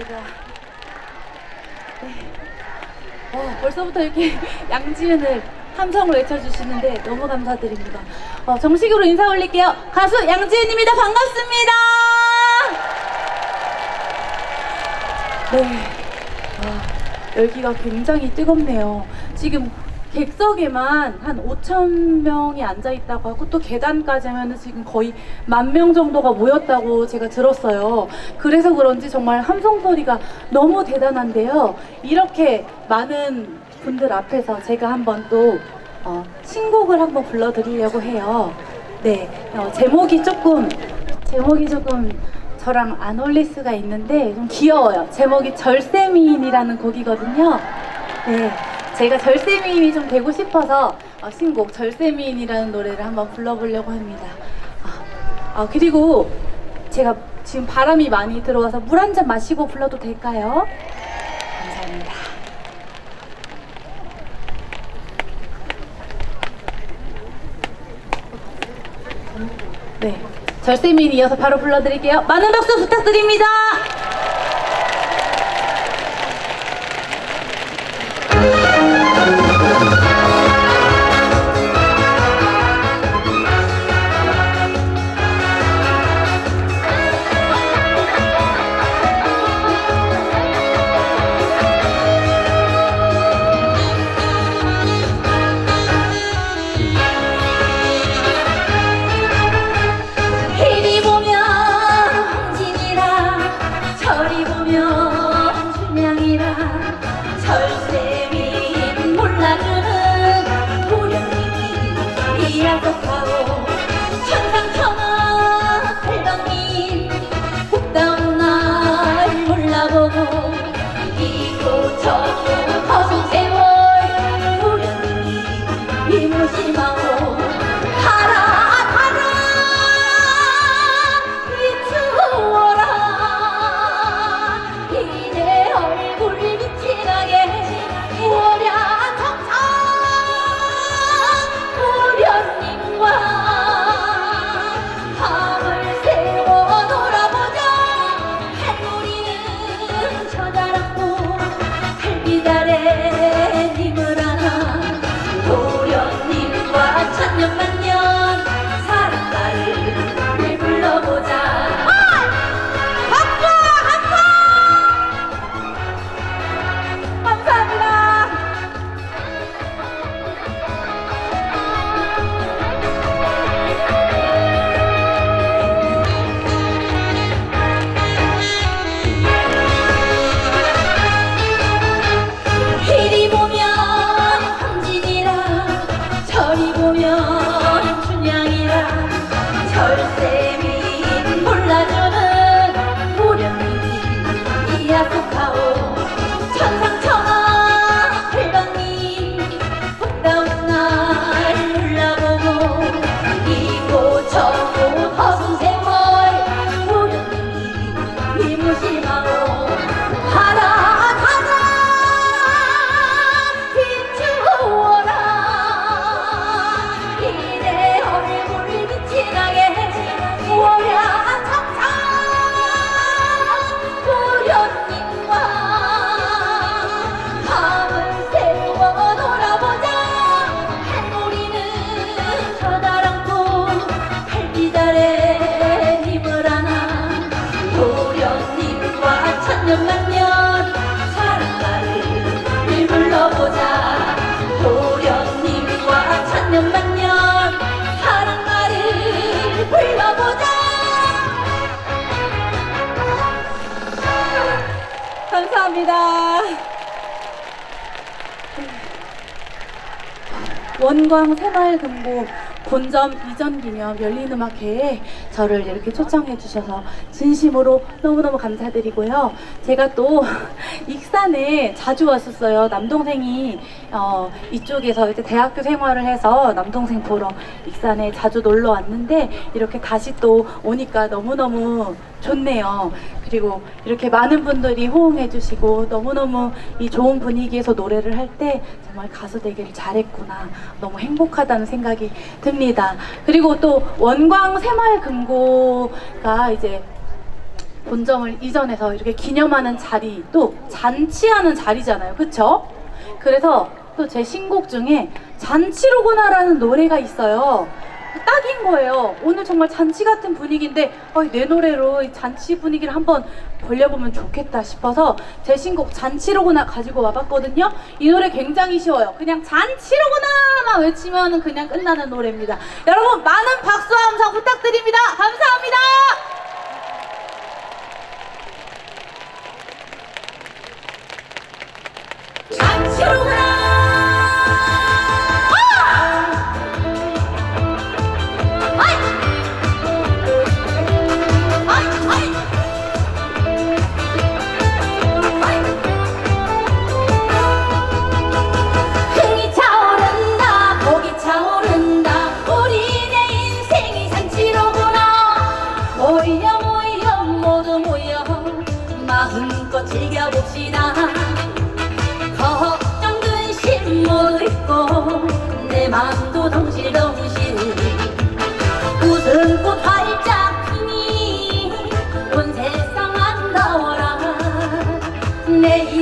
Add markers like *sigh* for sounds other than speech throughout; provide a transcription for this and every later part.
감사합니다. 네. 어, 벌써부터 이렇게 *laughs* 양지은을 함성을 외쳐주시는데 너무 감사드립니다. 어, 정식으로 인사 올릴게요. 가수 양지은입니다. 반갑습니다. 네. 아, 열기가 굉장히 뜨겁네요. 지금 객석에만 한 5천 명이 앉아 있다고 하고 또 계단까지 하면 지금 거의 만 명 정도가 모였다고 제가 들었어요. 그래서 그런지 정말 함성 소리가 너무 대단한데요. 이렇게 많은 분들 앞에서 제가 한번 또 어, 신곡을 한번 불러드리려고 해요. 네, 어, 제목이 조금 제목이 조금 저랑 안 어울릴 수가 있는데 좀 귀여워요. 제목이 절세미인이라는 곡이거든요. 네, 제가 절세미인이 좀 되고 싶어서 어, 신곡 절세미인이라는 노래를 한번 불러보려고 합니다. 아, 아, 그리고 제가 지금 바람이 많이 들어와서 물 한 잔 마시고 불러도 될까요? 감사합니다. 네, 절세미인 이어서 바로 불러드릴게요. 많은 박수 부탁드립니다. 감사합니다. 원광 새마을금고 본점 이전 기념 열린음악회에 저를 이렇게 초청해 주셔서 진심으로 너무너무 감사드리고요. 제가 또 *laughs* 익산에 자주 왔었어요. 남동생이 어, 이쪽에서 이제 대학교 생활을 해서 남동생 보러 익산에 자주 놀러 왔는데 이렇게 다시 또 오니까 너무너무 좋네요. 그리고 이렇게 많은 분들이 호응해 주시고 너무너무 이 좋은 분위기에서 노래를 할 때 정말 가수 되기를 잘했구나. 너무 행복하다는 생각이 듭니다. 그리고 또 원광 새마을 금고가 이제 본점을 이전해서 이렇게 기념하는 자리 또 잔치하는 자리잖아요. 그쵸? 그래서 또 제 신곡 중에 잔치로구나라는 노래가 있어요. 딱인 거예요. 오늘 정말 잔치 같은 분위기인데 어, 내 노래로 이 잔치 분위기를 한번 벌려보면 좋겠다 싶어서 제 신곡 잔치로구나 가지고 와봤거든요. 이 노래 굉장히 쉬워요. 그냥 잔치로구나만 외치면 그냥 끝나는 노래입니다. 여러분 많은 박수와 함성 부탁드립니다. 감사합니다. 흥이 내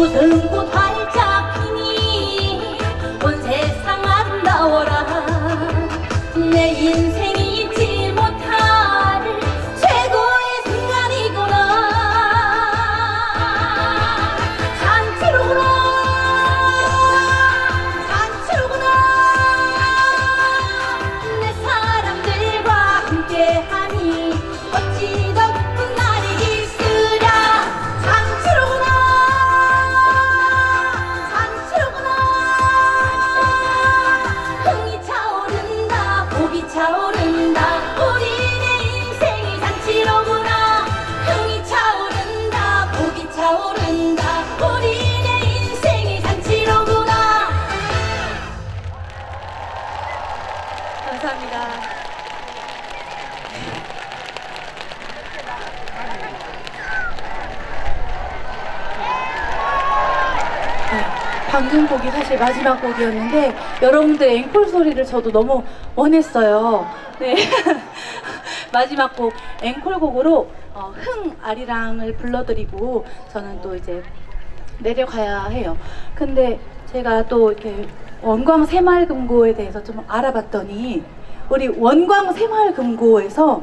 웃음 방금 곡이 사실 마지막 곡이었는데 여러분들 앵콜 소리를 저도 너무 원했어요. 네. *laughs* 마지막 곡 앵콜 곡으로 어, 흥 아리랑을 불러드리고 저는 또 이제 내려가야 해요. 근데 제가 또 이렇게 원광 새마을금고에 대해서 좀 알아봤더니 우리 원광 새마을금고에서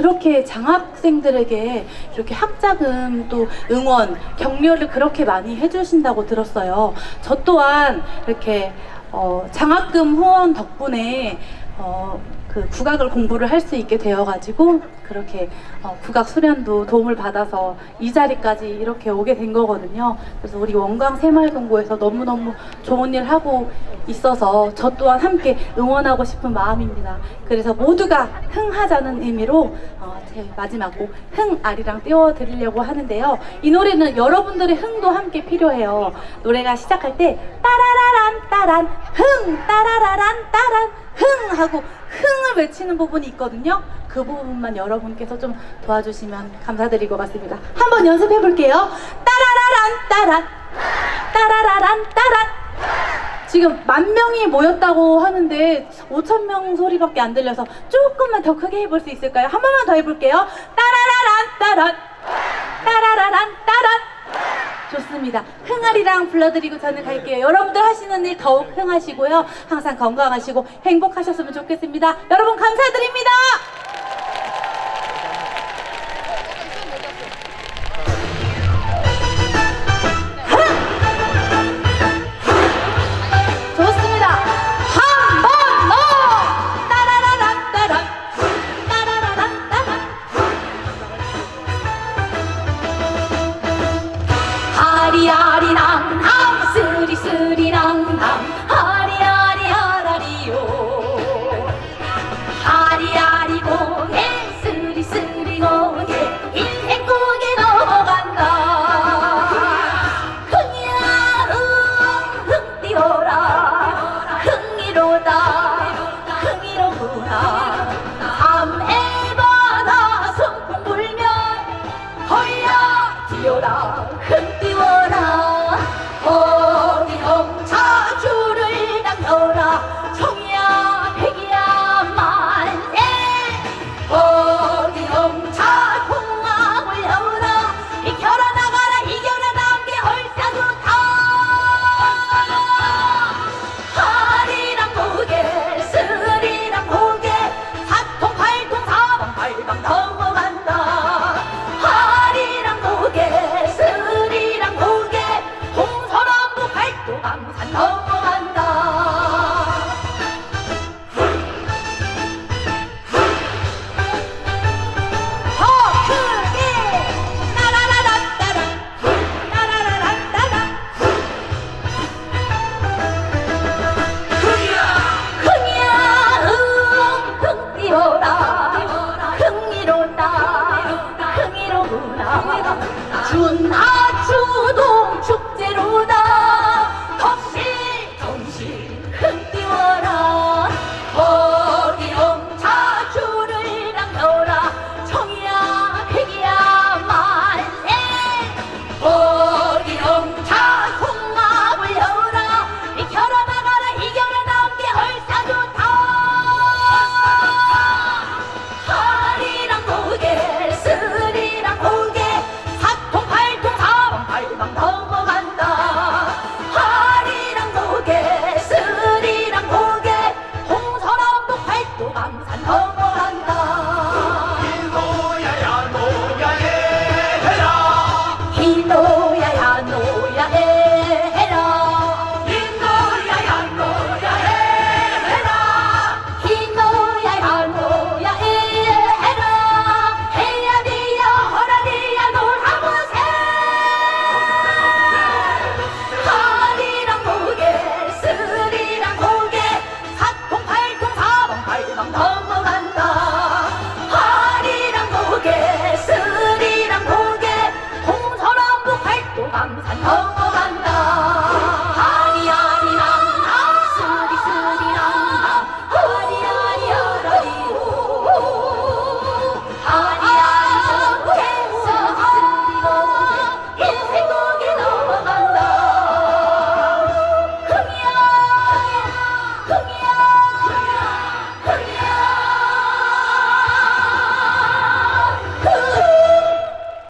그렇게 장학생들에게 이렇게 학자금 또 응원 격려를 그렇게 많이 해주신다고 들었어요. 저 또한 이렇게 어, 장학금 후원 덕분에 어, 그 국악을 공부를 할 수 있게 되어가지고 그렇게 어, 국악 수련도 도움을 받아서 이 자리까지 이렇게 오게 된 거거든요. 그래서 우리 원광 새마을금고에서 너무너무 좋은 일 하고 있어서 저 또한 함께 응원하고 싶은 마음입니다. 그래서 모두가 흥하자는 의미로 어, 제 마지막 곡 흥아리랑 띄워드리려고 하는데요. 이 노래는 여러분들의 흥도 함께 필요해요. 노래가 시작할 때 따라라란 따란 흥 따라라란 따란 흥 하고 흥을 외치는 부분이 있거든요. 그 부분만 여러분께서 좀 도와주시면 감사드릴 것 같습니다. 한번 연습해 볼게요. 따라라란 따란 따라라란 따란 지금 만 명이 모였다고 하는데 5천 명 소리밖에 안 들려서 조금만 더 크게 해볼 수 있을까요? 한 번만 더 해볼게요. 따라라란 따란 따라라란 따란 좋습니다. 흥아리랑 불러드리고 저는 갈게요. 여러분들 하시는 일 더욱 흥하시고요. 항상 건강하시고 행복하셨으면 좋겠습니다. 여러분 감사드립니다. 스리 뛰어